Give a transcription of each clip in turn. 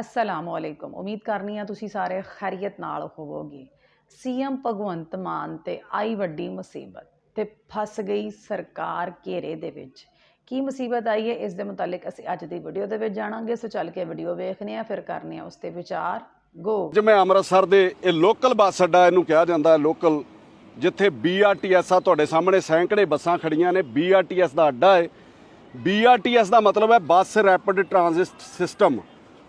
ਅਸਲਾਮੁਅਲੈਕੁਮ ਉਮੀਦ ਕਰਨੀ ਆ ਤੁਸੀਂ ਸਾਰੇ ਖੈਰੀਅਤ ਨਾਲ ਹੋਵੋਗੇ। ਸੀਐਮ ਭਗਵੰਤ ਮਾਨ ਤੇ ਆਈ ਵੱਡੀ ਮੁਸੀਬਤ ਤੇ ਫਸ ਗਈ ਸਰਕਾਰ ਘੇਰੇ ਦੇ ਵਿੱਚ। ਕੀ ਮੁਸੀਬਤ ਆਈ ਹੈ? ਇਸ ਦੇ ਮੁਤਲਕ ਅਸੀਂ ਅੱਜ ਦੀ ਵੀਡੀਓ ਦੇ ਵਿੱਚ ਜਾਣਾਂਗੇ। ਸੋ ਚੱਲ ਕੇ ਵੀਡੀਓ ਵੇਖਨੇ ਆ ਫਿਰ ਕਰਨੇ ਆ ਉਸ ਤੇ ਵਿਚਾਰ। ਗੋ ਜਿਵੇਂ ਅੰਮ੍ਰਿਤਸਰ ਦੇ ਇਹ ਲੋਕਲ ਬੱਸ ਅੱਡਾ, ਇਹਨੂੰ ਕਿਹਾ ਜਾਂਦਾ ਹੈ ਲੋਕਲ ਜਿੱਥੇ BRTS ਆ ਤੁਹਾਡੇ ਸਾਹਮਣੇ ਸੈਂਕੜੇ ਬੱਸਾਂ ਖੜੀਆਂ ਨੇ। BRTS ਦਾ ਅੱਡਾ ਹੈ। BRTS ਦਾ ਮਤਲਬ ਹੈ ਬੱਸ ਰੈਪਿਡ ਟ੍ਰਾਂਜ਼ਿਟ ਸਿਸਟਮ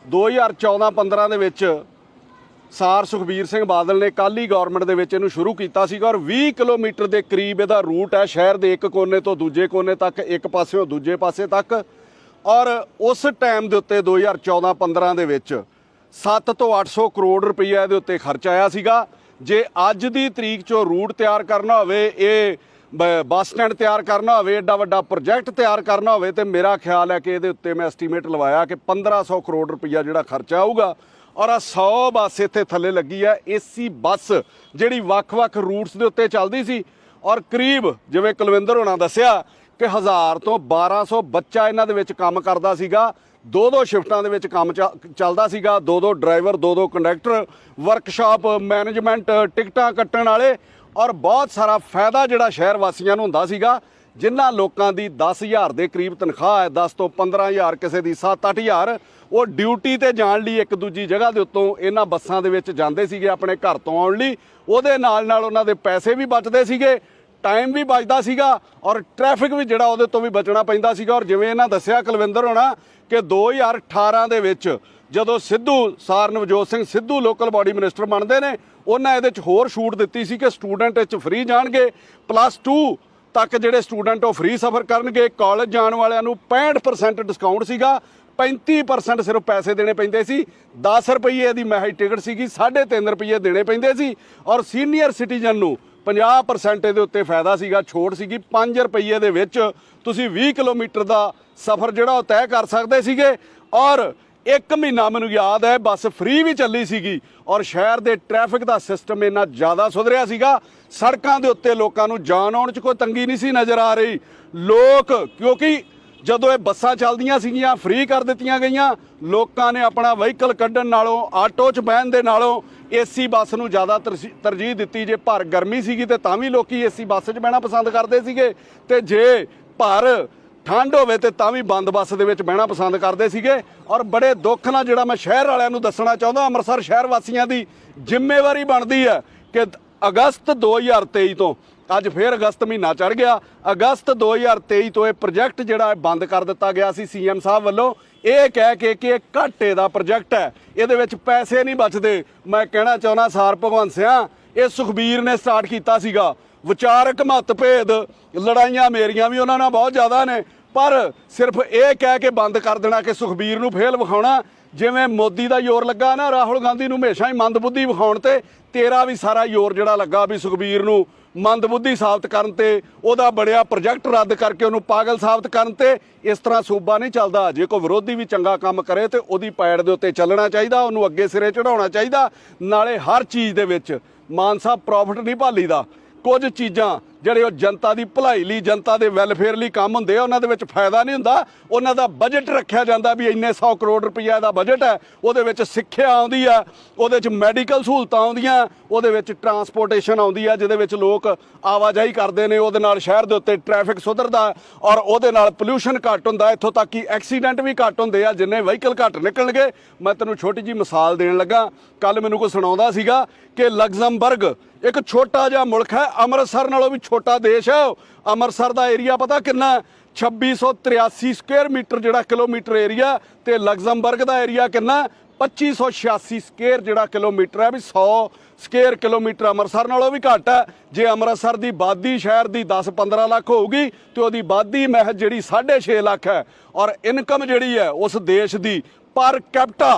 2014-15 ਦੇ ਵਿੱਚ ਸਾਰ ਸੁਖਬੀਰ ਸਿੰਘ ਬਾਦਲ ਨੇ ਕਾਲੀ ਗਵਰਨਮੈਂਟ ਦੇ ਵਿੱਚ ਇਹਨੂੰ ਸ਼ੁਰੂ ਕੀਤਾ ਸੀਗਾ ਔਰ 20 ਕਿਲੋਮੀਟਰ ਦੇ ਕਰੀਬ ਇਹਦਾ ਰੂਟ ਹੈ ਸ਼ਹਿਰ ਦੇ ਇੱਕ ਕੋਨੇ ਤੋਂ ਦੂਜੇ ਕੋਨੇ ਤੱਕ, ਇੱਕ ਪਾਸਿਓਂ ਦੂਜੇ ਪਾਸੇ ਤੱਕ ਔਰ ਉਸ ਟਾਈਮ ਦੇ ਉੱਤੇ 2014-15 ਦੇ ਵਿੱਚ 7 ਤੋਂ 800 ਕਰੋੜ ਰੁਪਈਆ ਇਹਦੇ ਉੱਤੇ ਖਰਚ ਆਇਆ ਸੀਗਾ। ਜੇ ਅੱਜ ਦੀ ਤਰੀਕ 'ਚੋਂ ਰੂਟ ਤਿਆਰ ਕਰਨਾ ਹੋਵੇ, ਇਹ ਬੱਸ ਸਟੈਂਡ ਤਿਆਰ ਕਰਨਾ ਹੋਵੇ ਐਡਾ ਵੱਡਾ ਪ੍ਰੋਜੈਕਟ ਤਿਆਰ ਕਰਨਾ ਹੋਵੇ ਤੇ ਮੇਰਾ ਖਿਆਲ ਹੈ ਕਿ ਇਹਦੇ ਉੱਤੇ ਮੈਂ ਐਸਟੀਮੇਟ ਲਵਾਇਆ ਕਿ 1500 ਕਰੋੜ ਰੁਪਈਆ ਜਿਹੜਾ ਖਰਚਾ ਆਊਗਾ ਔਰ ਆ 100 ਬੱਸ ਇੱਥੇ ਥੱਲੇ ਲੱਗੀ ਹੈ, ਏਸੀ ਬੱਸ ਜਿਹੜੀ ਵੱਖ-ਵੱਖ ਰੂਟਸ ਦੇ ਉੱਤੇ ਚੱਲਦੀ ਸੀ ਔਰ ਕਰੀਬ ਜਿਵੇਂ ਕੁਲਵਿੰਦਰ ਹੋਣਾ ਦੱਸਿਆ ਕਿ 1000 ਤੋਂ 1200 ਬੱਚਾ ਇਹਨਾਂ ਦੇ ਵਿੱਚ ਕੰਮ ਕਰਦਾ ਸੀਗਾ ਦੋ ਦੋ ਸ਼ਿਫਟਾਂ ਦੇ ਵਿੱਚ ਕੰਮ ਚ- ਚੱਲਦਾ ਸੀਗਾ ਦੋ ਦੋ ਡਰਾਈਵਰ ਦੋ ਦੋ ਕੰਡਕਟਰ, ਵਰਕਸ਼ਾਪ, ਮੈਨੇਜਮੈਂਟ, ਟਿਕਟਾਂ ਕੱਟਣ ਵਾਲੇ ਔਰ ਬਹੁਤ ਸਾਰਾ ਫਾਇਦਾ ਜਿਹੜਾ ਸ਼ਹਿਰ ਵਾਸੀਆਂ ਨੂੰ ਹੁੰਦਾ ਸੀਗਾ, ਜਿਨ੍ਹਾਂ ਲੋਕਾਂ ਦੀ 10000 ਦੇ ਕਰੀਬ ਤਨਖਾਹ ਹੈ 10 ਤੋਂ 15000 ਕਿਸੇ ਦੀ 7-8000 ਉਹ ਡਿਊਟੀ ਤੇ ਜਾਣ ਲਈ ਇੱਕ ਦੂਜੀ ਜਗ੍ਹਾ ਦੇ ਉੱਤੋਂ ਇਹਨਾਂ ਬੱਸਾਂ ਦੇ ਵਿੱਚ ਜਾਂਦੇ ਸੀਗੇ ਆਪਣੇ ਘਰ ਤੋਂ ਆਉਣ ਲਈ। ਉਹਦੇ ਨਾਲ ਨਾਲ ਉਹਨਾਂ ਦੇ ਪੈਸੇ ਵੀ ਬਚਦੇ ਸੀਗੇ, ਟਾਈਮ ਵੀ ਬਚਦਾ ਸੀਗਾ ਔਰ ਟ੍ਰੈਫਿਕ ਵੀ ਜਿਹੜਾ ਉਹਦੇ ਤੋਂ ਵੀ ਬਚਣਾ ਪੈਂਦਾ ਸੀਗਾ। ਔਰ ਜਿਵੇਂ ਇਹਨਾਂ ਦੱਸਿਆ ਕੁਲਵਿੰਦਰ ਹੋਣਾ ਕਿ 2018 ਦੇ ਵਿੱਚ ਜਦੋਂ ਸਿੱਧੂ ਸਾਰ Navjot Singh Sidhu local body minister ਬਣਦੇ ਨੇ, ਉਹਨਾਂ ਇਹਦੇ 'ਚ ਹੋਰ ਛੂਟ ਦਿੱਤੀ ਸੀ ਕਿ ਸਟੂਡੈਂਟ ਇਹ 'ਚ ਫ੍ਰੀ ਜਾਣਗੇ ਪਲੱਸ 2 ਤੱਕ ਜਿਹੜੇ ਸਟੂਡੈਂਟ ਉਹ ਫ੍ਰੀ ਸਫ਼ਰ ਕਰਨਗੇ। ਕਾਲਜ ਜਾਣ ਵਾਲਿਆਂ ਨੂੰ 65% ਡਿਸਕਾਊਂਟ ਸੀਗਾ 35% ਸਿਰਫ ਪੈਸੇ ਦੇਣੇ ਪੈਂਦੇ ਸੀ। 10 ਰੁਪਏ ਦੀ ਮਹਿਜ ਟਿਕਟ ਸੀਗੀ 3.5 ਰੁਪਏ ਦੇਣੇ ਪੈਂਦੇ ਸੀ। ਔਰ ਸੀਨੀਅਰ ਸਿਟੀਜ਼ਨ ਨੂੰ 50% ਇਹਦੇ ਉੱਤੇ ਫਾਇਦਾ ਸੀਗਾ, ਛੋਟ ਸੀਗੀ। 5 ਰੁਪਏ ਦੇ ਵਿੱਚ ਤੁਸੀਂ 20 ਕਿਲੋਮੀਟਰ ਦਾ ਸਫ਼ਰ ਜਿਹੜਾ ਉਹ ਤੈਅ ਕਰ ਸਕਦੇ ਸੀਗੇ। ਔਰ ਇੱਕ ਮਹੀਨਾ ਮੈਨੂੰ ਯਾਦ ਹੈ, ਬੱਸ ਫ੍ਰੀ ਵੀ ਚੱਲੀ ਸੀਗੀ ਔਰ ਸ਼ਹਿਰ ਦੇ ਟ੍ਰੈਫਿਕ ਦਾ ਸਿਸਟਮ ਇੰਨਾ ਜ਼ਿਆਦਾ ਸੁਧਰਿਆ ਸੀਗਾ। ਸੜਕਾਂ ਦੇ ਉੱਤੇ ਲੋਕਾਂ ਨੂੰ ਜਾਣ ਆਉਣ 'ਚ ਕੋਈ ਤੰਗੀ ਨਹੀਂ ਸੀ ਨਜ਼ਰ ਆ ਰਹੀ। ਲੋਕ, ਕਿਉਂਕਿ ਜਦੋਂ ਇਹ ਬੱਸਾਂ ਚੱਲਦੀਆਂ ਸੀਗੀਆਂ ਫ੍ਰੀ ਕਰ ਦਿੱਤੀਆਂ ਗਈਆਂ, ਲੋਕਾਂ ਨੇ ਆਪਣਾ ਵਹੀਕਲ ਕੱਢਣ ਨਾਲੋਂ ਆਟੋ 'ਚ ਬਹਿਣ ਦੇ ਨਾਲੋਂ ਏਸੀ ਬੱਸ ਨੂੰ ਜ਼ਿਆਦਾ ਤਰਸੀ- ਤਰਜੀਹ ਦਿੱਤੀ। ਜੇ ਭਰ ਗਰਮੀ ਸੀਗੀ ਤੇ ਤਾਂ ਵੀ ਲੋਕੀ ਏਸੀ ਬੱਸ 'ਚ ਬਹਿਣਾ ਪਸੰਦ ਕਰਦੇ ਸੀਗੇ। ਤੇ ਜੇ ਭਰ ਠੰਡ ਹੋਵੇ ਤੇ ਤਾਂ ਵੀ ਬੰਦ ਬੱਸ ਦੇ ਵਿੱਚ ਬਹਿਣਾ ਪਸੰਦ ਕਰਦੇ ਸੀਗੇ। ਔਰ ਬੜੇ ਦੁੱਖ ਨਾਲ ਜਿਹੜਾ ਮੈਂ ਸ਼ਹਿਰ ਵਾਲਿਆਂ ਨੂੰ ਦੱਸਣਾ ਚਾਹੁੰਦਾ, ਅੰਮ੍ਰਿਤਸਰ ਸ਼ਹਿਰ ਵਾਸੀਆਂ ਦੀ ਜ਼ਿੰਮੇਵਾਰੀ ਬਣਦੀ ਹੈ ਕਿ ਅਗਸਤ 2023 ਤੋਂ ਅੱਜ ਫੇਰ ਅਗਸਤ ਮਹੀਨਾ ਚੜ ਗਿਆ। ਅਗਸਤ 2023 ਤੋਂ ਇਹ ਪ੍ਰੋਜੈਕਟ ਜਿਹੜਾ ਹੈ ਬੰਦ ਕਰ ਦਿੱਤਾ ਗਿਆ ਸੀ ਸੀਐਮ ਸਾਹਿਬ ਵੱਲੋਂ। ਇਹ ਕਹਿ ਕੇ ਕਿ ਇਹ ਘਾਟੇ ਦਾ ਪ੍ਰੋਜੈਕਟ ਹੈ। ਇਹਦੇ ਵਿੱਚ ਪੈਸੇ ਨਹੀਂ ਬਚਦੇ। ਮੈਂ ਕਹਿਣਾ ਚਾਹੁੰਦਾ, ਸਾਰ ਭਗਵੰਤ ਸਿਆ, ਇਹ ਸੁਖਬੀਰ ਨੇ ਸਟਾਰਟ ਕੀਤਾ ਸੀਗਾ। ਵਿਚਾਰਕ ਮਤਭੇਦ ਲੜਾਈਆਂ ਮੇਰੀਆਂ ਵੀ ਉਹਨਾਂ ਨਾਲ ਬਹੁਤ ਜ਼ਿਆਦਾ ਨੇ। ਪਰ ਸਿਰਫ ਇਹ ਕਹਿ ਕੇ ਬੰਦ ਕਰ ਦੇਣਾ ਕਿ ਸੁਖਬੀਰ ਨੂੰ ਫੇਲ ਵਿਖਾਉਣਾ, ਜਿਵੇਂ ਮੋਦੀ ਦਾ ਜ਼ੋਰ ਲੱਗਾ ਨਾ, ਰਾਹੁਲ ਗਾਂਧੀ ਨੂੰ ਹਮੇਸ਼ਾ ਹੀ ਮੰਦਬੁੱਧੀ ਵਿਖਾਉਣ ਤੇ, ਤੇਰਾ ਵੀ ਸਾਰਾ ਜ਼ੋਰ ਜਿਹੜਾ ਲੱਗਾ ਵੀ ਸੁਖਬੀਰ ਨੂੰ ਮੰਦਬੁੱਧੀ ਸਾਬਤ ਕਰਨ ਤੇ, ਉਹਦਾ ਬੜਿਆ ਪ੍ਰੋਜੈਕਟ ਰੱਦ ਕਰਕੇ ਉਹਨੂੰ ਪਾਗਲ ਸਾਬਤ ਕਰਨ ਤੇ, ਇਸ ਤਰ੍ਹਾਂ ਸੂਬਾ ਨਹੀਂ ਚੱਲਦਾ। ਜੇ ਕੋਈ ਵਿਰੋਧੀ ਵੀ ਚੰਗਾ ਕੰਮ ਕਰੇ ਤੇ ਉਹਦੀ ਪੈੜ ਦੇ ਉੱਤੇ ਚੱਲਣਾ ਚਾਹੀਦਾ, ਉਹਨੂੰ ਅੱਗੇ ਸਿਰੇ ਚੜਾਉਣਾ ਚਾਹੀਦਾ। ਨਾਲੇ ਹਰ ਚੀਜ਼ ਦੇ ਵਿੱਚ ਮਾਨ ਸਾਹਿਬ ਪ੍ਰੋਫਿਟ ਨਹੀਂ ਭਾਲੀਦਾ। ਕੁਝ ਚੀਜ਼ਾਂ ਜਿਹੜੇ ਉਹ ਜਨਤਾ ਦੀ ਭਲਾਈ ਲਈ, ਜਨਤਾ ਦੇ ਵੈਲਫੇਅਰ ਲਈ ਕੰਮ ਹੁੰਦੇ ਆ, ਉਹਨਾਂ ਦੇ ਵਿੱਚ ਫਾਇਦਾ ਨਹੀਂ ਹੁੰਦਾ। ਉਹਨਾਂ ਦਾ ਬਜਟ ਰੱਖਿਆ ਜਾਂਦਾ ਵੀ ਇੰਨੇ 100 ਕਰੋੜ ਰੁਪਈਆ ਦਾ ਬਜਟ ਹੈ। ਉਹਦੇ ਵਿੱਚ ਸਿੱਖਿਆ ਆਉਂਦੀ ਆ, ਉਹਦੇ ਵਿੱਚ ਮੈਡੀਕਲ ਸਹੂਲਤਾਂ ਆਉਂਦੀਆਂ, ਉਹਦੇ ਵਿੱਚ ਟਰਾਂਸਪੋਰਟੇਸ਼ਨ ਆਉਂਦੀ ਆ, ਜਿਹਦੇ ਵਿੱਚ ਲੋਕ ਆਵਾਜਾਈ ਕਰਦੇ ਨੇ, ਉਹਦੇ ਨਾਲ ਸ਼ਹਿਰ ਦੇ ਉੱਤੇ ਟ੍ਰੈਫਿਕ ਸੁਧਰਦਾ ਔਰ ਉਹਦੇ ਨਾਲ ਪੋਲੂਸ਼ਨ ਘੱਟ ਹੁੰਦਾ। ਇੱਥੋਂ ਤੱਕ ਕਿ ਐਕਸੀਡੈਂਟ ਵੀ ਘੱਟ ਹੁੰਦੇ ਆ, ਜਿੰਨੇ ਵਹੀਕਲ ਘੱਟ ਨਿਕਲਣਗੇ। ਮੈਂ ਤੈਨੂੰ ਛੋਟੀ ਜੀ ਮਿਸਾਲ ਦੇਣ ਲੱਗਾ। ਕੱਲ ਮੈਨੂੰ ਕੋਈ ਸੁਣਾਉਂਦਾ ਸੀਗਾ ਕਿ ਲਗਜ਼ਮਬਰਗ ਇੱਕ ਛੋਟਾ ਜਿਹਾ ਮੁਲਕ ਹੈ, ਅੰਮ੍ਰਿਤਸਰ ਨਾਲੋਂ ਵੀ ਛੋਟਾ ਦੇਸ਼ ਹੈ ਉਹ। ਅੰਮ੍ਰਿਤਸਰ ਦਾ ਏਰੀਆ ਪਤਾ ਕਿੰਨਾ ਹੈ? 2683 ਸਕੁਅਰ ਮੀਟਰ ਜਿਹੜਾ ਕਿਲੋਮੀਟਰ ਏਰੀਆ ਤੇ ਲਗਜ਼ਮਬਰਗ ਦਾ ਏਰੀਆ ਕਿੰਨਾ ਹੈ? 2586 ਸਕੁਅਰ ਜਿਹੜਾ ਕਿਲੋਮੀਟਰ ਹੈ ਵੀ 100 ਸਕੁਅਰ ਕਿਲੋਮੀਟਰ ਅੰਮ੍ਰਿਤਸਰ ਨਾਲੋਂ ਵੀ ਘੱਟ ਹੈ ਜੇ ਅੰਮ੍ਰਿਤਸਰ ਦੀ ਬਾਦੀ ਸ਼ਹਿਰ ਦੀ 10-15 ਲੱਖ ਹੋਊਗੀ, ਤੇ ਉਹਦੀ ਬਾਦੀ ਮਹਿਜ ਜਿਹੜੀ 6.5 ਲੱਖ ਹੈ ਔਰ ਇਨਕਮ ਜਿਹੜੀ ਹੈ ਉਸ ਦੇਸ਼ ਦੀ ਪਰ ਕੈਪਟਾ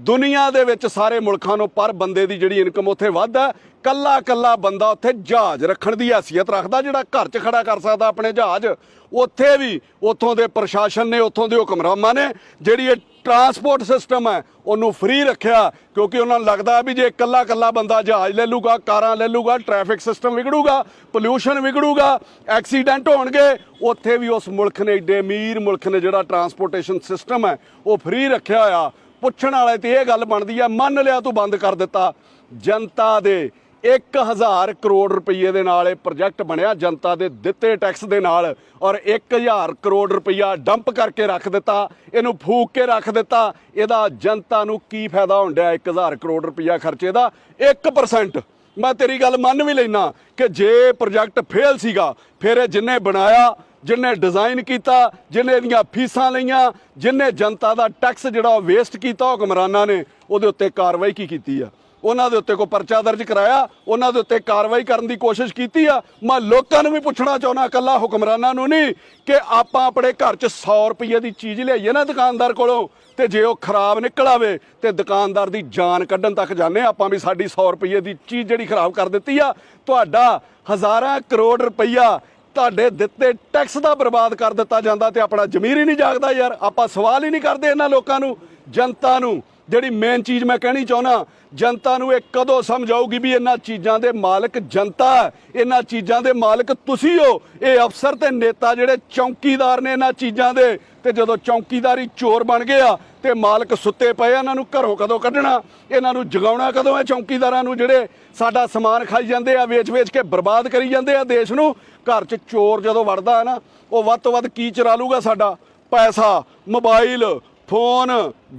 ਦੁਨੀਆ ਦੇ ਵਿੱਚ ਸਾਰੇ ਮੁਲਕਾਂ ਨੂੰ ਪਰ ਬੰਦੇ ਦੀ ਜਿਹੜੀ ਇਨਕਮ ਉੱਥੇ ਵੱਧ ਹੈ ਕੱਲਾ ਕੱਲਾ ਬੰਦਾ ਉੱਥੇ ਜਹਾਜ਼ ਰੱਖਣ ਦੀ ਹیثیت ਰੱਖਦਾ, ਜਿਹੜਾ ਘਰ 'ਚ ਖੜਾ ਕਰ ਸਕਦਾ ਆਪਣੇ ਜਹਾਜ਼। ਉੱਥੇ ਵੀ ਉੱਥੋਂ ਦੇ ਪ੍ਰਸ਼ਾਸਨ ਨੇ, ਉੱਥੋਂ ਦੇ ਹੁਕਮਰਾਨਾਂ ਨੇ ਜਿਹੜੀ ਇਹ ਟਰਾਂਸਪੋਰਟ ਸਿਸਟਮ ਹੈ, ਉਹਨੂੰ ਫ੍ਰੀ ਰੱਖਿਆ, ਕਿਉਂਕਿ ਉਹਨਾਂ ਨੂੰ ਲੱਗਦਾ ਵੀ ਜੇ ਕੱਲਾ ਕੱਲਾ ਬੰਦਾ ਜਹਾਜ਼ ਲੈ ਲੂਗਾ ਕਾਰਾਂ ਲੈ ਲੂਗਾ ਟ੍ਰੈਫਿਕ ਸਿਸਟਮ ਵਿਗੜੂਗਾ, ਪੋਲੂਸ਼ਨ ਵਿਗੜੂਗਾ, ਐਕਸੀਡੈਂਟ ਹੋਣਗੇ, ਉੱਥੇ ਵੀ ਉਸ ਮੁਲਕ ਨੇ, ਏਡੇ ਅਮੀਰ ਮੁਲਕ ਨੇ ਜਿਹੜਾ ਟਰਾਂਸਪੋਰਟੇਸ਼ਨ ਸਿਸਟਮ ਹੈ, ਉਹ ਫ੍ਰੀ ਰੱਖਿਆ ਹੋਇਆ। ਪੁੱਛਣ ਵਾਲੇ ਤੇ ਇਹ ਗੱਲ ਬਣਦੀ ਆ, ਮੰਨ ਲਿਆ ਤੂੰ ਬੰਦ ਕਰ ਦਿੱਤਾ। ਜਨਤਾ ਦੇ 1000 ਕਰੋੜ ਰੁਪਏ ਦੇ ਨਾਲ ਇਹ ਪ੍ਰੋਜੈਕਟ ਬਣਿਆ, ਜਨਤਾ ਦੇ ਦਿੱਤੇ ਟੈਕਸ ਦੇ ਨਾਲ, ਔਰ 1000 ਕਰੋੜ ਰੁਪਇਆ ਡੰਪ ਕਰਕੇ ਰੱਖ ਦਿੱਤਾ, ਇਹਨੂੰ ਫੂਕ ਕੇ ਰੱਖ ਦਿੱਤਾ, ਇਹਦਾ ਜਨਤਾ ਨੂੰ ਕੀ ਫਾਇਦਾ ਹੁੰਦਾ 1000 ਕਰੋੜ ਰੁਪਇਆ ਖਰਚੇ ਦਾ? 1% ਮੈਂ ਤੇਰੀ ਗੱਲ ਮੰਨ ਵੀ ਲੈਣਾ ਕਿ ਜੇ ਪ੍ਰੋਜੈਕਟ ਫੇਲ ਸੀਗਾ, ਫਿਰ ਇਹ ਜਿੰਨੇ ਬਣਾਇਆ, ਜਿੰਨੇ ਡਿਜ਼ਾਈਨ ਕੀਤਾ, ਜਿੰਨੇ ਇਹਦੀਆਂ ਫੀਸਾਂ ਲਈਆਂ, ਜਿੰਨੇ ਜਨਤਾ ਦਾ ਟੈਕਸ ਜਿਹੜਾ ਵੇਸਟ ਕੀਤਾ ਹੁਕਮਰਾਨਾਂ ਨੇ, ਉਹਦੇ ਉੱਤੇ ਕਾਰਵਾਈ ਕੀ ਕੀਤੀ ਆ? ਉਹਨਾਂ ਦੇ ਉੱਤੇ ਕੋਈ ਪਰਚਾ ਦਰਜ ਕਰਾਇਆ, ਉਹਨਾਂ ਦੇ ਉੱਤੇ ਕਾਰਵਾਈ ਕਰਨ ਦੀ ਕੋਸ਼ਿਸ਼ ਕੀਤੀ ਆ। ਮੈਂ ਲੋਕਾਂ ਨੂੰ ਵੀ ਪੁੱਛਣਾ ਚਾਹੁੰਦਾ, ਇਕੱਲਾ ਹੁਕਮਰਾਨਾਂ ਨੂੰ ਨਹੀਂ, ਕਿ ਆਪਾਂ ਆਪਣੇ ਘਰ 'ਚ 100 ਰੁਪਏ ਦੀ ਚੀਜ਼ ਲਿਆਈਏ ਨਾ ਦੁਕਾਨਦਾਰ ਕੋਲੋਂ, ਤੇ ਜੇ ਉਹ ਖਰਾਬ ਨਿਕਲ ਆਵੇ, ਤੇ ਦੁਕਾਨਦਾਰ ਦੀ ਜਾਨ ਕੱਢਣ ਤੱਕ ਜਾਂਦੇ ਆਪਾਂ ਵੀ ਸਾਡੀ 100 ਰੁਪਏ ਦੀ ਚੀਜ਼ ਜਿਹੜੀ ਖਰਾਬ ਕਰ ਦਿੱਤੀ ਆ, ਤੁਹਾਡਾ ਹਜ਼ਾਰਾਂ ਕਰੋੜ ਰੁਪਈਆ ਤੁਹਾਡੇ ਦਿੱਤੇ ਟੈਕਸ ਦਾ ਬਰਬਾਦ ਕਰ ਦਿੱਤਾ ਜਾਂਦਾ ਤੇ ਆਪਣਾ ਜ਼ਮੀਰ ਹੀ ਨਹੀਂ ਜਾਗਦਾ ਯਾਰ, ਆਪਾਂ ਸਵਾਲ ਹੀ ਨਹੀਂ ਕਰਦੇ ਇਹਨਾਂ ਲੋਕਾਂ ਨੂੰ, ਜਨਤਾ ਨੂੰ। ਜਿਹੜੀ ਮੇਨ ਚੀਜ਼ ਮੈਂ ਕਹਿਣੀ ਚਾਹੁੰਦਾ, ਜਨਤਾ ਨੂੰ ਇਹ ਕਦੋਂ ਸਮਝ ਆਊਗੀ ਵੀ ਇਹਨਾਂ ਚੀਜ਼ਾਂ ਦੇ ਮਾਲਕ ਜਨਤਾ ਇਹਨਾਂ ਚੀਜ਼ਾਂ ਦੇ ਮਾਲਕ ਤੁਸੀਂ ਹੋ। ਇਹ ਅਫਸਰ ਤੇ ਨੇਤਾ ਜਿਹੜੇ ਚੌਕੀਦਾਰ ਨੇ ਇਹਨਾਂ ਚੀਜ਼ਾਂ ਦੇ। ਤੇ ਜਦੋਂ ਚੌਕੀਦਾਰੀ ਚੋਰ ਬਣ ਗਏ ਆ, ਤੇ ਮਾਲਕ ਸੁੱਤੇ ਪਏ ਇਹਨਾਂ ਨੂੰ ਘਰੋਂ ਕਦੋਂ ਕੱਢਣਾ? ਇਹਨਾਂ ਨੂੰ ਜਗਾਉਣਾ ਕਦੋਂ ਹੈ ਚੌਕੀਦਾਰਾਂ ਨੂੰ ਜਿਹੜੇ ਸਾਡਾ ਸਮਾਨ ਖਾਈ ਜਾਂਦੇ ਆ, ਵੇਚ-ਵੇਚ ਕੇ ਬਰਬਾਦ ਕਰੀ ਜਾਂਦੇ ਆ ਦੇਸ਼ ਨੂੰ? ਘਰ 'ਚ ਚੋਰ ਜਦੋਂ ਵੜਦਾ ਹੈ ਨਾ, ਉਹ ਵੱਧ ਤੋਂ ਵੱਧ ਕੀ ਚੁਰਾ ਲੂਗਾ ਸਾਡਾ? ਪੈਸਾ, ਮੋਬਾਈਲ ਫੋਨ,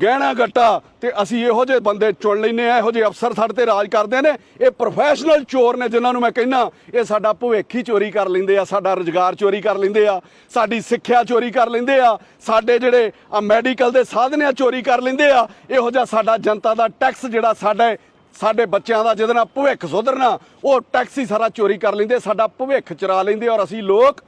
ਗਹਿਣਾ ਗੱਟਾ ਤੇ ਅਸੀਂ ਇਹੋ ਜਿਹੇ ਬੰਦੇ ਚੁਣ ਲੈਨੇ ਆ ਇਹੋ ਜਿਹੇ ਅਫਸਰ ਸਾਡੇ ਤੇ ਰਾਜ ਕਰਦੇ ਨੇ। ਇਹ ਪ੍ਰੋਫੈਸ਼ਨਲ ਚੋਰ ਨੇ ਜਿਨ੍ਹਾਂ ਨੂੰ ਮੈਂ ਕਹਿੰਨਾ ਇਹ ਸਾਡਾ ਭਵਿੱਖ ਹੀ ਚੋਰੀ ਕਰ ਲੈਂਦੇ ਆ, ਸਾਡਾ ਰੁਜ਼ਗਾਰ ਚੋਰੀ ਕਰ ਲੈਂਦੇ ਆ, ਸਾਡੀ ਸਿੱਖਿਆ ਚੋਰੀ ਕਰ ਲੈਂਦੇ ਆ, ਸਾਡੇ ਜਿਹੜੇ ਆ ਮੈਡੀਕਲ ਦੇ ਸਾਧਨ ਆ ਚੋਰੀ ਕਰ ਲੈਂਦੇ ਆ, ਇਹੋ ਜਿਹਾ ਸਾਡਾ ਜਨਤਾ ਦਾ ਟੈਕਸ ਜਿਹੜਾ ਸਾਡੇ ਸਾਡੇ ਬੱਚਿਆਂ ਦਾ ਜਿਹਦੇ ਨਾਲ ਭਵਿੱਖ ਸੁਧਰਨਾ, ਉਹ ਟੈਕਸ ਹੀ ਸਾਰਾ ਚੋਰੀ ਕਰ ਲੈਂਦੇ, ਸਾਡਾ ਭਵਿੱਖ ਚੁਰਾ ਲੈਂਦੇ ਔਰ ਅਸੀਂ ਲੋਕ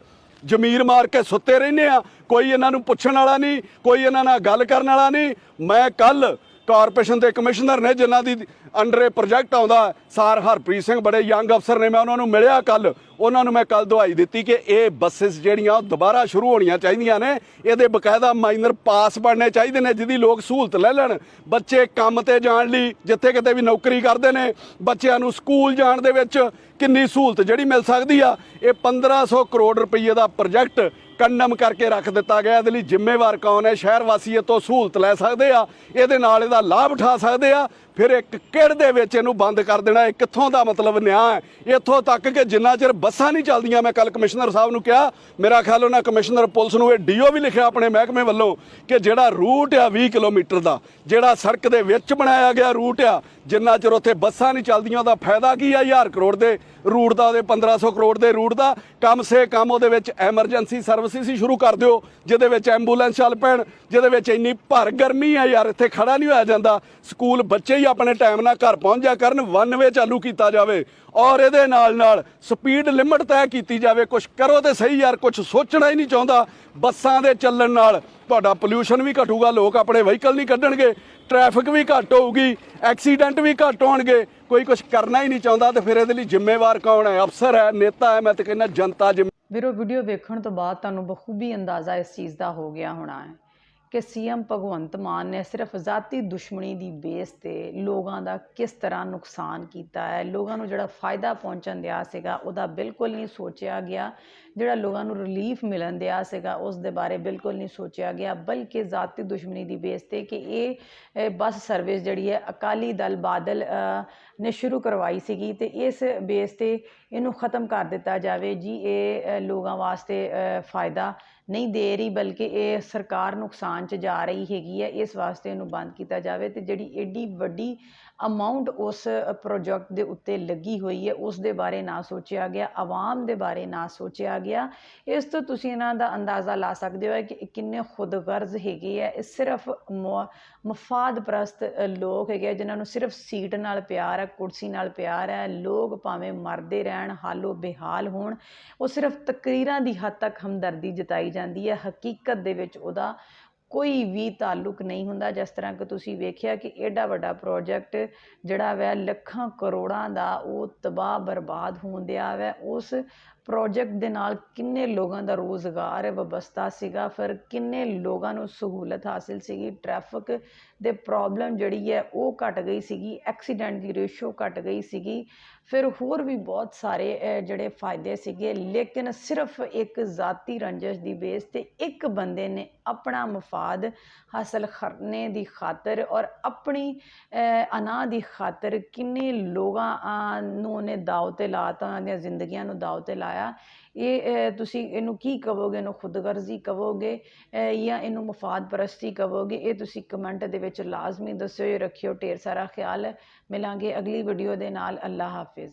ਜ਼ਮੀਰ ਮਾਰ ਕੇ ਸੁੱਤੇ ਰਹਿੰਦੇ ਆ। ਕੋਈ ਇਹਨਾਂ ਨੂੰ ਪੁੱਛਣ ਵਾਲਾ ਨਹੀਂ, ਕੋਈ ਇਹਨਾਂ ਨਾਲ ਗੱਲ ਕਰਨ ਵਾਲਾ ਨਹੀਂ। ਮੈਂ ਕੱਲ ਕਾਰਪੋਰੇਸ਼ਨ ਦੇ ਕਮਿਸ਼ਨਰ ਨੇ, ਜਿਨ੍ਹਾਂ ਦੀ ਅੰਡਰ ਇਹ ਪ੍ਰੋਜੈਕਟ ਆਉਂਦਾ, ਸਾਰ ਹਰਪ੍ਰੀਤ ਸਿੰਘ, ਬੜੇ ਯੰਗ ਅਫਸਰ ਨੇ, ਮੈਂ ਉਹਨਾਂ ਨੂੰ ਮਿਲਿਆ ਕੱਲ ਉਹਨਾਂ ਨੂੰ ਮੈਂ ਕੱਲ ਦਵਾਈ ਦਿੱਤੀ ਕਿ ਇਹ ਬੱਸਸ ਜਿਹੜੀਆਂ, ਉਹ ਦੁਬਾਰਾ ਸ਼ੁਰੂ ਹੋਣੀਆਂ ਚਾਹੀਦੀਆਂ ਨੇ। ਇਹਦੇ ਬਕਾਇਦਾ ਮਾਈਨਰ ਪਾਸ ਬਣਨੇ ਚਾਹੀਦੇ ਨੇ, ਜਿਹਦੀ ਲੋਕ ਸਹੂਲਤ ਲੈ ਲੈਣ। ਬੱਚੇ ਕੰਮ ਤੇ ਜਾਣ ਲਈ, ਜਿੱਥੇ ਕਿਤੇ ਵੀ ਨੌਕਰੀ ਕਰਦੇ ਨੇ, ਬੱਚਿਆਂ ਨੂੰ ਸਕੂਲ ਜਾਣ ਦੇ ਵਿੱਚ ਕਿੰਨੀ ਸਹੂਲਤ ਜਿਹੜੀ ਮਿਲ ਸਕਦੀ ਆ। ਇਹ 1500 ਕਰੋੜ ਰੁਪਏ ਦਾ ਪ੍ਰੋਜੈਕਟ ਕੰਡਮ ਕਰਕੇ ਰੱਖ ਦਿੱਤਾ ਗਿਆ। ਇਹਦੇ ਲਈ ਜ਼ਿੰਮੇਵਾਰ ਕੌਣ ਹੈ? ਸ਼ਹਿਰ ਵਾਸੀ ਇਹ ਤੋਂ ਸਹੂਲਤ ਲੈ ਸਕਦੇ ਆ, ਇਹਦੇ ਨਾਲ ਇਹਦਾ ਲਾਭ ਉਠਾ ਸਕਦੇ ਆ। ਫਿਰ ਇੱਕ ਕਿੜ ਦੇ ਵਿੱਚ ਇਹਨੂੰ ਬੰਦ ਕਰ ਦੇਣਾ, ਇਹ ਕਿੱਥੋਂ ਦਾ ਮਤਲਬ ਨਿਆਂ ਹੈ? ਇੱਥੋਂ ਤੱਕ ਕਿ ਜਿੰਨਾ ਚਿਰ ਬੱਸਾਂ ਨਹੀਂ ਚੱਲਦੀਆਂ, ਮੈਂ ਕੱਲ ਕਮਿਸ਼ਨਰ ਸਾਹਿਬ ਨੂੰ ਕਿਹਾ, ਮੇਰਾ ਖਿਆਲ ਉਹਨਾਂ ਕਮਿਸ਼ਨਰ ਪੁਲਿਸ ਨੂੰ ਇਹ ਡੀਓ ਵੀ ਲਿਖਿਆ ਆਪਣੇ ਮਹਿਕਮੇ ਵੱਲੋਂ ਕਿ ਜਿਹੜਾ ਰੂਟ ਆ 20 ਕਿਲੋਮੀਟਰ ਦਾ, ਜਿਹੜਾ ਸੜਕ ਦੇ ਵਿੱਚ ਬਣਾਇਆ ਗਿਆ ਰੂਟ ਆ, ਜਿੰਨਾ ਚਿਰ ਉੱਥੇ ਬੱਸਾਂ ਨਹੀਂ ਚੱਲਦੀਆਂ, ਉਹਦਾ ਫਾਇਦਾ ਕੀ ਆ? 1000 ਕਰੋੜ ਦੇ ਰੂਟ ਦਾ ਉਹਦੇ 1500 ਕਰੋੜ ਦੇ ਰੂਟ ਦਾ, ਕੰਮ ਸੇ ਕੰਮ ਉਹਦੇ ਵਿੱਚ ਐਮਰਜੈਂਸੀ ਸਰਵਿਸਿਜ਼ ਹੀ ਸ਼ੁਰੂ ਕਰ ਦਿਓ, ਜਿਹਦੇ ਵਿੱਚ ਐਂਬੂਲੈਂਸ ਚੱਲ ਪੈਣ, ਜਿਹਦੇ ਵਿੱਚ ਇੰਨੀ ਭਰ ਗਰਮੀ ਆ ਯਾਰ, ਇੱਥੇ ਖੜਾ ਨਹੀਂ ਹੋਇਆ ਜਾਂਦਾ। ਸਕੂਲ ਬੱਚੇ ਹੀ ਆਪਣੇ ਟਾਈਮ ਨਾਲ ਘਰ ਪਹੁੰਚ ਜਾ ਕਰਨ ਵਨ ਵੇ ਚਾਲੂ ਕੀਤਾ ਜਾਵੇ। ਔਰ ਇਹਦੇ ਨਾਲ ਨਾਲ ਸਪੀਡ ਲਿਮਟ ਤੈਅ ਕੀਤੀ ਜਾਵੇ ਕੁਝ ਕਰੋ ਤੇ ਸਹੀ ਯਾਰ ਕੁਝ ਸੋਚਣਾ ਹੀ ਨਹੀਂ ਚਾਹੁੰਦਾ। ਬੱਸਾਂ ਦੇ ਚੱਲਣ ਨਾਲ ਤੁਹਾਡਾ ਪੋਲਿਊਸ਼ਨ ਵੀ ਘਟੂਗਾ, ਲੋਕ ਆਪਣੇ ਵਹੀਕਲ ਨਹੀਂ ਕੱਢਣਗੇ ਟ੍ਰੈਫਿਕ ਵੀ ਘੱਟ ਹੋਊਗੀ ਐਕਸੀਡੈਂਟ ਵੀ ਘੱਟ ਹੋਣਗੇ, ਕੋਈ ਕੁਝ ਕਰਨਾ ਹੀ ਨਹੀਂ ਚਾਹੁੰਦਾ ਤੇ ਫਿਰ ਇਹਦੇ ਲਈ ਜ਼ਿੰਮੇਵਾਰ ਕੌਣ ਹੈ? ਅਫਸਰ ਹੈ, ਨੇਤਾ ਹੈ, ਮੈਂ ਤਾਂ ਕਹਿੰਦਾ ਜਨਤਾ ਜ਼ਿੰਮੇ ਵੀਰੋ ਵੀਡੀਓ ਵੇਖਣ ਤੋਂ ਬਾਅਦ ਤੁਹਾਨੂੰ ਬਖੂਬੀ ਅੰਦਾਜ਼ਾ ਇਸ ਚੀਜ਼ ਦਾ ਹੋ ਗਿਆ ਹੋਣਾ ਹੈ। ਕਿ ਸੀਐਮ ਭਗਵੰਤ ਮਾਨ ਨੇ ਸਿਰਫ ਜ਼ਾਤੀ ਦੁਸ਼ਮਣੀ ਦੀ ਬੇਸ ਤੇ ਲੋਕਾਂ ਦਾ ਕਿਸ ਤਰ੍ਹਾਂ ਨੁਕਸਾਨ ਕੀਤਾ ਹੈ, ਲੋਕਾਂ ਨੂੰ ਜਿਹੜਾ ਫਾਇਦਾ ਪਹੁੰਚਣ ਦਿਆ ਸੀਗਾ, ਉਹਦਾ ਬਿਲਕੁਲ ਨਹੀਂ ਸੋਚਿਆ ਗਿਆ। ਜਿਹੜਾ ਲੋਕਾਂ ਨੂੰ ਰਿਲੀਫ ਮਿਲਣ ਦਿਆ ਸੀਗਾ, ਉਸ ਦੇ ਬਾਰੇ ਬਿਲਕੁਲ ਨਹੀਂ ਸੋਚਿਆ ਗਿਆ, ਬਲਕਿ ਜ਼ਾਤੀ ਦੁਸ਼ਮਣੀ ਦੀ ਬੇਸ ਤੇ ਕਿ ਇਹ ਬੱਸ ਸਰਵਿਸ ਜਿਹੜੀ ਹੈ, ਅਕਾਲੀ ਦਲ ਬਾਦਲ ਨੇ ਸ਼ੁਰੂ ਕਰਵਾਈ ਸੀਗੀ ਤੇ ਇਸ ਬੇਸ ਤੇ ਇਹਨੂੰ ਖਤਮ ਕਰ ਦਿੱਤਾ ਜਾਵੇ। ਜੀ, ਇਹ ਲੋਕਾਂ ਵਾਸਤੇ ਫਾਇਦਾ ਨਹੀਂ ਦੇ ਰਹੀ, ਬਲਕਿ ਇਹ ਸਰਕਾਰ ਨੁਕਸਾਨ 'ਚ ਜਾ ਰਹੀ ਹੈਗੀ ਹੈ, ਇਸ ਵਾਸਤੇ ਇਹਨੂੰ ਬੰਦ ਕੀਤਾ ਜਾਵੇ ਅਤੇ ਜਿਹੜੀ ਐਡੀ ਵੱਡੀ ਅਮਾਉਂਟ ਉਸ ਪ੍ਰੋਜੈਕਟ ਦੇ ਉੱਤੇ ਲੱਗੀ ਹੋਈ ਹੈ, ਉਸ ਦੇ ਬਾਰੇ ਨਾ ਸੋਚਿਆ ਗਿਆ, ਆਵਾਮ ਦੇ ਬਾਰੇ ਨਾ ਸੋਚਿਆ ਗਿਆ। ਇਸ ਤੋਂ ਤੁਸੀਂ ਇਹਨਾਂ ਦਾ ਅੰਦਾਜ਼ਾ ਲਾ ਸਕਦੇ ਹੋ ਕਿ ਕਿੰਨੇ ਖੁਦਗਰਜ਼ ਹੈਗੇ ਆ, ਇਹ ਸਿਰਫ ਮੁ- ਮਫਾਦ ਪ੍ਰਸਤ ਲੋਕ ਹੈਗੇ ਆ, ਜਿਨ੍ਹਾਂ ਨੂੰ ਸਿਰਫ ਸੀਟ ਨਾਲ ਪਿਆਰ ਹੈ ਕੁਰਸੀ ਨਾਲ ਪਿਆਰ ਹੈ ਲੋਕ ਭਾਵੇਂ ਮਰਦੇ ਰਹਿਣ, ਹਾਲੋ ਬੇਹਾਲ ਹੋਣ, ਉਹ ਸਿਰਫ ਤਕਰੀਰਾਂ ਦੀ ਹੱਦ ਤੱਕ ਹਮਦਰਦੀ ਜਤਾਈ ਜਾਂਦੀ ਹੈ। ਹਕੀਕਤ ਦੇ ਵਿੱਚ ਉਹਦਾ ਕੋਈ ਵੀ ਤਾਲੁਕ ਨਹੀਂ ਹੁੰਦਾ ਜਿਸ ਤਰ੍ਹਾਂ ਕਿ ਤੁਸੀਂ ਵੇਖਿਆ ਕਿ ਐਡਾ ਵੱਡਾ ਪ੍ਰੋਜੈਕਟ ਜਿਹੜਾ ਵੈ ਲੱਖਾਂ ਕਰੋੜਾਂ ਦਾ ਉਹ ਤਬਾਹ ਬਰਬਾਦ ਹੋਣ ਦਿਆ ਵੈ, ਉਸ ਪ੍ਰੋਜੈਕਟ ਦੇ ਨਾਲ ਕਿੰਨੇ ਲੋਕਾਂ ਦਾ ਰੋਜ਼ਗਾਰ ਵਬਸਤਾ ਸੀਗਾ ਫਿਰ ਕਿੰਨੇ ਲੋਕਾਂ ਨੂੰ ਸਹੂਲਤ ਹਾਸਿਲ ਸੀਗੀ ਟ੍ਰੈਫਿਕ ਦੇ ਪ੍ਰੋਬਲਮ ਜਿਹੜੀ ਹੈ ਉਹ ਘਟ ਗਈ ਸੀਗੀ ਐਕਸੀਡੈਂਟ ਦੀ ਰੇਸ਼ੋ ਘਟ ਗਈ ਸੀਗੀ ਫਿਰ ਹੋਰ ਵੀ ਬਹੁਤ ਸਾਰੇ ਜਿਹੜੇ ਫਾਇਦੇ ਸੀਗੇ ਲੇਕਿਨ ਸਿਰਫ ਇੱਕ ਜ਼ਾਤੀ ਰੰਜਿਸ਼ ਦੀ ਬੇਸ ਤੇ ਇੱਕ ਬੰਦੇ ਨੇ ਆਪਣਾ ਮਫਾਦ ਹਾਸਲ ਕਰਨੇ ਦੀ ਖਾਤਰ ਔਰ ਆਪਣੀ ਅਹ, ਅਨਾ ਦੀ ਖਾਤਰ ਕਿੰਨੇ ਲੋਕਾਂ ਨੂੰ ਉਹਨੇ ਦਾਅ ਤੇ ਲਾਤਾ ਉਹਨਾਂ ਦੀਆਂ ਜ਼ਿੰਦਗੀਆਂ ਨੂੰ ਦਾਅ ਤੇ ਲਾ ਲਾਇਆ ਇਹ ਅਹ, ਤੁਸੀਂ ਇਹਨੂੰ ਕੀ ਕਹੋਗੇ ਇਹਨੂੰ ਖੁਦਗਰਜ਼ੀ ਕਹੋਗੇ ਅਹ, ਜਾਂ ਇਹਨੂੰ ਮਫਾਦ ਪਰਸਤੀ ਕਹੋਗੇ ਇਹ ਤੁਸੀਂ ਕਮੈਂਟ ਦੇ ਵਿੱਚ ਲਾਜ਼ਮੀ ਦੱਸਿਓ। ਰੱਖਿਓ। ਢੇਰ ਸਾਰਾ ਖਿਆਲ ਮਿਲਾਂਗੇ ਅਗਲੀ ਵੀਡੀਓ ਦੇ ਨਾਲ। ਅੱਲਾ ਹਾਫਿਜ਼।